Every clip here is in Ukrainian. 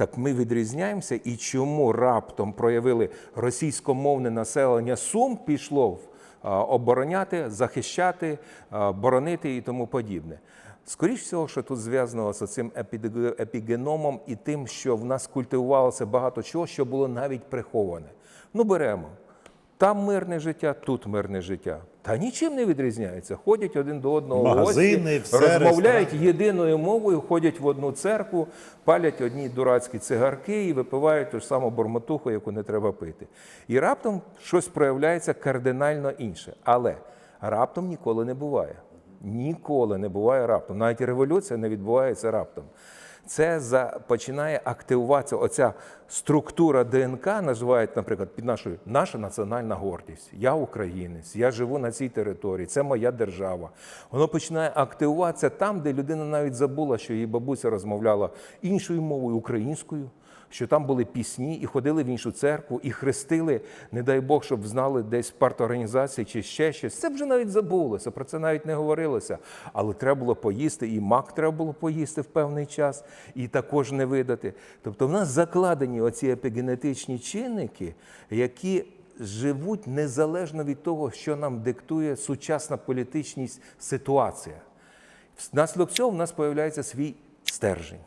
Так ми відрізняємося, і чому раптом проявили російськомовне населення Сум пішло обороняти, захищати, боронити і тому подібне. Скоріше всього, що тут зв'язано з цим епігеномом і тим, що в нас культивувалося багато чого, що було навіть приховане. Ну, беремо. Там мирне життя, тут мирне життя. Та нічим не відрізняється. Ходять один до одного Магазини, гості, все, розмовляють єдиною мовою, ходять в одну церкву, палять одні дурацькі цигарки і випивають ту ж саму бормотуху, яку не треба пити. І раптом щось проявляється кардинально інше. Але раптом ніколи не буває. Ніколи не буває раптом. Навіть революція не відбувається раптом. Це за, починає активуватися оця структура ДНК, називають, наприклад, під нашою наша національна гордість. Я українець, я живу на цій території, це моя держава. Воно починає активуватися там, де людина навіть забула, що її бабуся розмовляла іншою мовою, українською. Що там були пісні, і ходили в іншу церкву, і хрестили, не дай Бог, щоб знали десь парторганізації чи ще щось. Це вже навіть забулося, про це навіть не говорилося. Але треба було поїсти, і мак треба було поїсти в певний час, і також не видати. Тобто в нас закладені оці епігенетичні чинники, які живуть незалежно від того, що нам диктує сучасна політичність ситуація. Внаслідок цього в нас з'являється свій стержень.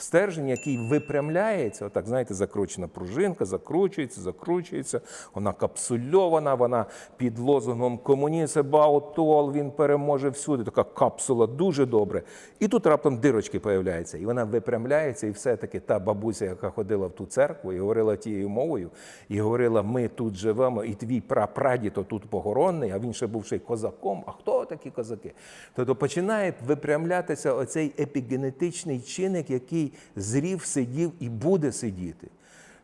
Стержень, який випрямляється, отак, знаєте, закручена пружинка, закручується, закручується, вона капсульована, вона під лозунгом комунізм баутол, він переможе всюди. Така капсула дуже добре. І тут раптом дирочки появляються, і вона випрямляється, і все-таки та бабуся, яка ходила в ту церкву і говорила тією мовою, і говорила: ми тут живемо, і твій прапрадід тут похоронний, а він ще був ще й козаком. А хто такі козаки? Тобто починає випрямлятися оцей епігенетичний чинник, який зрів, сидів і буде сидіти.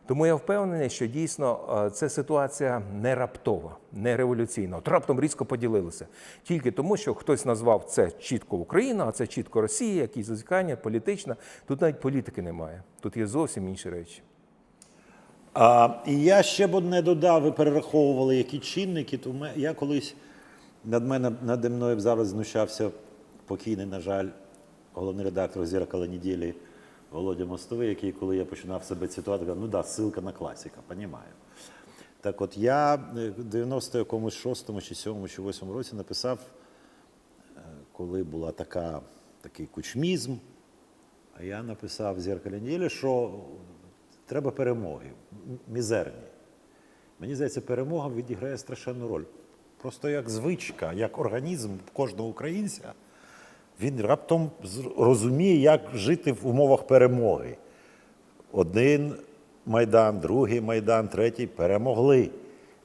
Тому я впевнений, що дійсно це ситуація не раптова, не революційна. От раптом різко поділилися. Тільки тому, що хтось назвав це чітко Україна, а це чітко Росія, якісь зазікання, політична. Тут навіть політики немає. Тут є зовсім інші речі. А, і я ще б одне додав, ви перераховували, які чинники. То я колись над мене наді мною зараз знущався покійний, на жаль, головний редактор зеркала неділі Володя Мостовий, який, коли я починав себе цитувати, казав, ну да, ссылка на класика, понімаю. Так от я е, в 90 якомусь шостому чи сьомому чи восьмому році написав, е, коли була такий кучмізм, а я написав в зеркалі неділі, що треба перемоги, мізерні. Мені здається, перемога відіграє страшенну роль. Просто як звичка, як організм кожного українця, він раптом розуміє, як жити в умовах перемоги. Один майдан, другий майдан, третій перемогли.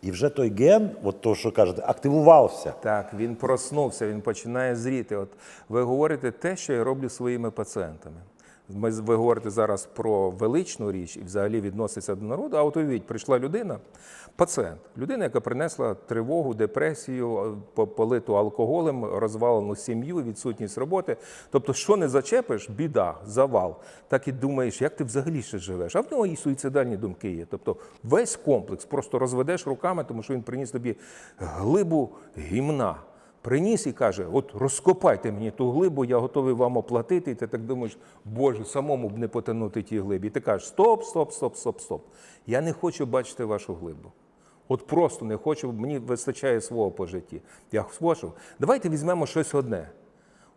І вже той ген, от то, що кажете, активувався. Так, він проснувся, він починає зріти. От ви говорите те, що я роблю своїми пацієнтами. Ми, ви говорите зараз про величну річ і взагалі відноситься до народу. А от уявіть, прийшла людина, пацієнт, людина, яка принесла тривогу, депресію, политу алкоголем, розвалену сім'ю, відсутність роботи. Тобто, що не зачепиш, біда, завал. Так і думаєш, як ти взагалі ще живеш. А в нього і суїцидальні думки є. Тобто весь комплекс просто розведеш руками, тому що він приніс тобі глибу гімна. Приніс і каже: от розкопайте мені ту глибу, я готовий вам оплатити. І ти так думаєш, Боже, самому б не потонути ті глибі. І ти кажеш, стоп, стоп, стоп, стоп, стоп. Я не хочу бачити вашу глибу. От просто не хочу, мені вистачає свого по житті. Я хочу. Давайте візьмемо щось одне.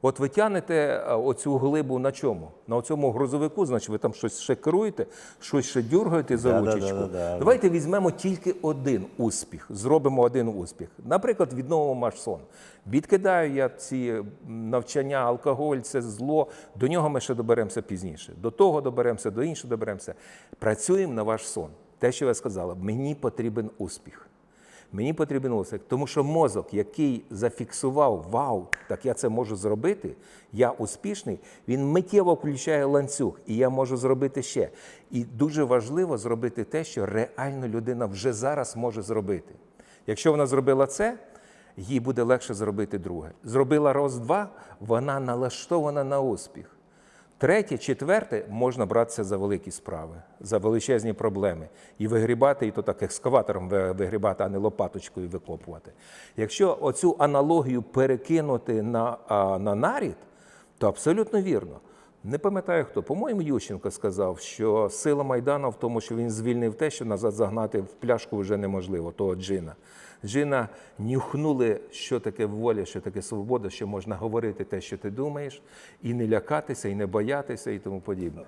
От ви тянете е, оцю глибу на чому? На цьому грузовику, значить, ви там щось ще керуєте, щось ще дюргаєте за ручечку. Давайте візьмемо тільки один успіх, зробимо один успіх. Наприклад, відновимо ваш сон. Відкидаю я ці навчання, алкоголь, це зло. До нього ми ще доберемося пізніше. До того доберемося, до іншого доберемося. Працюємо на ваш сон. Те, що ви сказали, мені потрібен успіх. Мені потрібен успіх, тому що мозок, який зафіксував вау, так я це можу зробити, я успішний, він миттєво включає ланцюг, і я можу зробити ще. І дуже важливо зробити те, що реально людина вже зараз може зробити. Якщо вона зробила це, їй буде легше зробити друге. Зробила роз-два, вона налаштована на успіх. Третє, четверте, можна братися за великі справи, за величезні проблеми і вигрібати, і то так екскаватором вигрібати, а не лопаточкою викопувати. Якщо оцю аналогію перекинути на, на нарід, то абсолютно вірно. Не пам'ятаю хто. По-моєму, Ющенко сказав, що сила Майдану в тому, що він звільнив те, що назад загнати в пляшку вже неможливо, того джина. Джина нюхнули, що таке воля, що таке свобода, що можна говорити те, що ти думаєш, і не лякатися, і не боятися, і тому подібне.